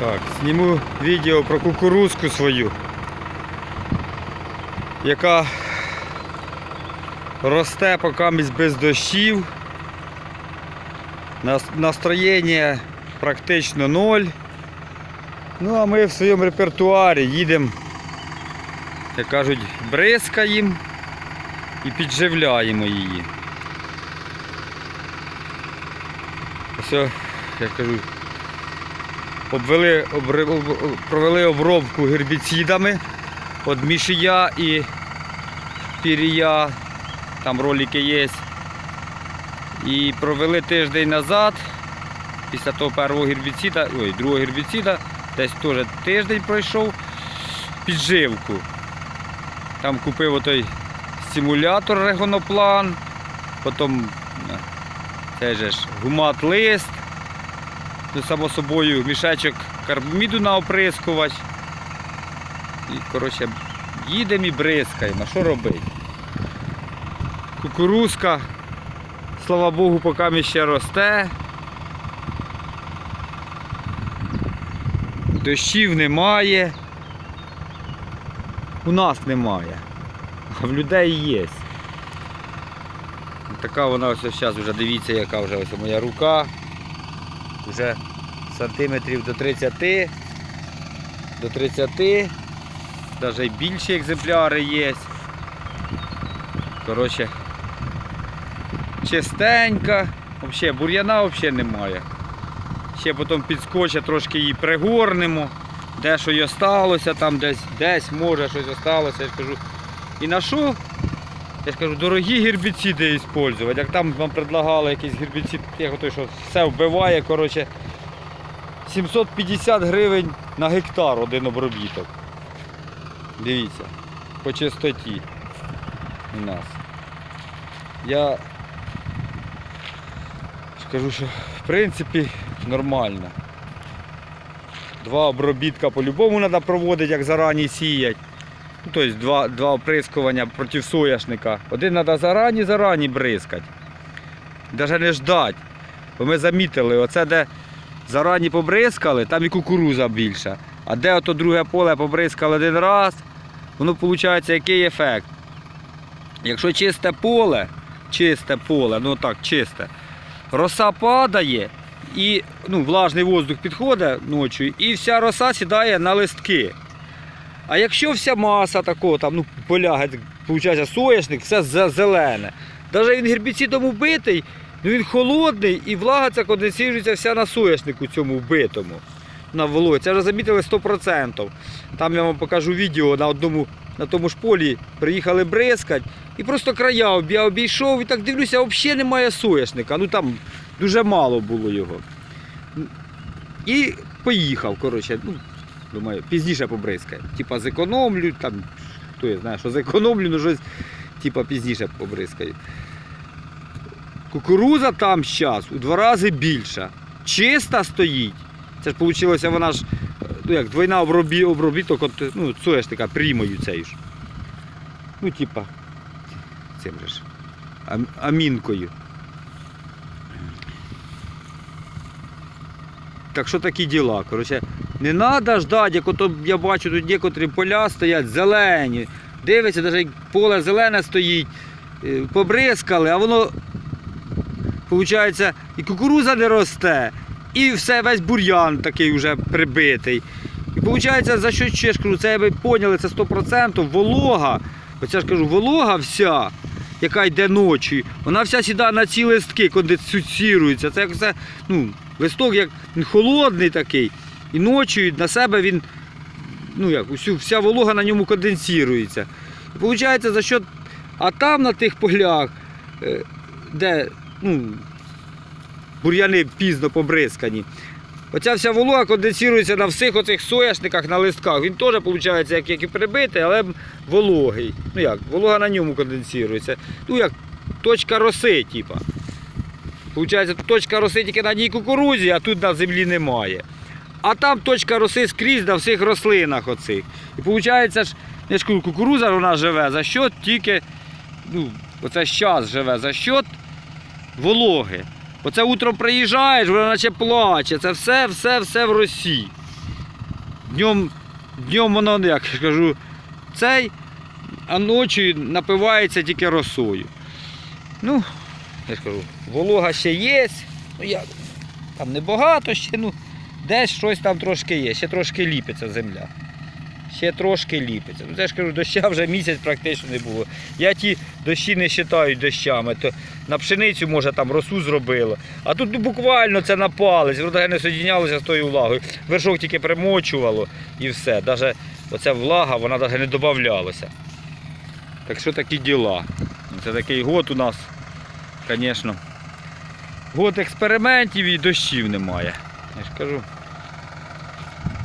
Так, зніму відео про кукурузку свою, яка росте поки без дощів. Настроєння практично ноль. Ну а ми в своєму репертуарі їдемо, як кажуть, бризкаємо і підживляємо її. О, я кажу, обвели, обри- об- провели обробку гербіцидами від мішія і пірія, там ролики є. І провели тиждень назад, після того першого гербіцида, ой, другого гербіцида, десь теж тиждень пройшов підживку. Там купив отой стимулятор регоноплан, потім е, цей же ж гумат лист, ну, само собою мішечок карбаміду на оприскувач. І, коротше, їдемо і бризкаємо. Що робити? Кукурузка, слава Богу, поки ще росте. Дощів немає. У нас немає. А в людей є. Така вона ось зараз вже дивіться, яка вже ось моя рука. Вже сантиметрів до 30, до 30, навіть більші екземпляри є. Коротше, чистенька, взагалі бур'яна взагалі немає. Ще потім підскоче, трошки її пригорнемо, де що й осталося, там десь, десь може щось осталося, я ж кажу. І на що? Я ж кажу, дорогі гербіциди використовувати. Як там вам предлагали якийсь гербіцид, як той, що все вбиває, коротше, 750 гривень на гектар один обробіток. Дивіться, по чистоті у нас. Я скажу, що в принципі нормально. Два обробітка по-любому треба проводити, як зарані сіять. Ну, тобто два, два оприскування проти соняшника. Один треба зарані зарані бризкати. Навіть не ждати. Бо ми замітили, оце де зарані побризкали, там і кукуруза більша. А де ото друге поле побризкали один раз, воно виходить який ефект. Якщо чисте поле, чисте поле, ну так, чисте, роса падає і ну, влажний воздух підходить ночі, і вся роса сідає на листки. А якщо вся маса такого, там, ну, поля, виходить, соняшник, все зе- зелене. Навіть він гербіцидом вбитий, ну він холодний і влага ця конденсується вся на соняшнику цьому вбитому. На вологі. Це вже замітили 100%. Там я вам покажу відео на одному на тому ж полі приїхали бризкать і просто края обійшов і так дивлюся, взагалі немає соняшника. Ну там дуже мало було його. І поїхав, коротше, ну, думаю, пізніше побризкає. Типа зекономлю, там, хто я знає, що зекономлю, ну щось, типа пізніше побризкаю. Кукуруза там зараз у два рази більша. Чиста стоїть. Це ж вийшло, вона ж ну як двойна обробі, обробіток, от, ну, соняшника прімою цією ж. Ну, типа, цим же ж. Амінкою. Так що такі діла. Коротше, не треба ждати, як ото я бачу, тут некоторі поля стоять зелені. Дивиться, навіть поле зелене стоїть, е, побризкали, а воно, виходить, і кукуруза не росте, і все, весь бур'ян такий вже прибитий. І виходить, за що ще це ви поняли, це 100% волога. Оце ж кажу, волога вся, яка йде ночі, вона вся сідає на ці листки, конденсується. Це як це, ну, листок як холодний такий, і ночі на себе він, ну як, усю, вся волога на ньому конденсується. І виходить, за що. А там на тих полях, е, де ну, бур'яни пізно побризкані, Оця вся волога конденсується на всіх оцих соняшниках, на листках. Він теж, виходить, як, як і прибитий, але вологий. Ну як, волога на ньому конденсується. Ну як точка роси, типа. Получається, точка роси тільки на одній кукурузі, а тут на землі немає. А там точка роси скрізь на всіх рослинах оцих. І виходить, ж, я ж кажу, кукуруза вона живе за що тільки, ну, оце щас живе за що вологи. Оце утром приїжджаєш, вона наче плаче. Це все, все, все в росі. Днем, днем воно, як я кажу, цей, а ночі напивається тільки росою. Ну, я ж кажу, волога ще є. Ну як, там небагато ще, ну, десь щось там трошки є, ще трошки ліпиться земля. Ще трошки ліпиться. Ну, це ж кажу, доща вже місяць практично не було. Я ті дощі не вважаю дощами, то на пшеницю, може, там росу зробило. А тут ну, буквально це на палець, не соєднялося з тою влагою. Вершок тільки примочувало і все. Навіть оця влага, вона навіть не додавалася. Так що такі діла. Це такий год у нас, звісно. Год експериментів і дощів немає. Я ж кажу.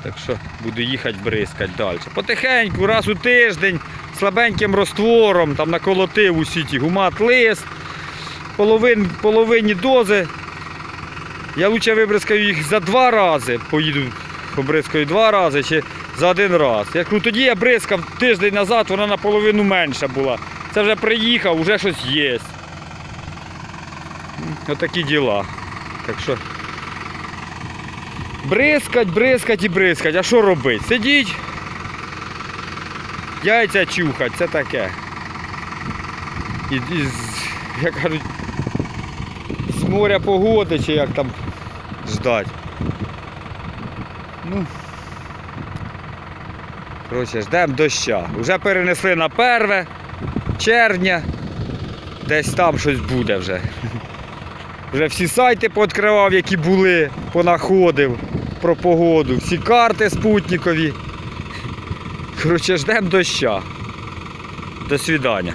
Так що буду їхати бризкати далі. Потихеньку, раз у тиждень, слабеньким роствором, там наколотив усі ті гумат лист, половин, половині дози. Я лучше вибризкаю їх за два рази, поїду побризкаю два рази чи за один раз. Я кажу, тоді я бризкав тиждень назад, вона наполовину менша була. Це вже приїхав, вже щось є. Отакі діла. Так що бризкать, бризкать і бризкать. А що робити? Сидіть, яйця чухать, це таке. І, і як кажуть, з моря погоди чи як там ждать. Ну. Коротше, ждемо доща. Вже перенесли на перве червня. Десь там щось буде вже. Вже всі сайти пооткривав, які були, понаходив про погоду, всі карти спутникові. Коротше, ждемо доща. До свидання.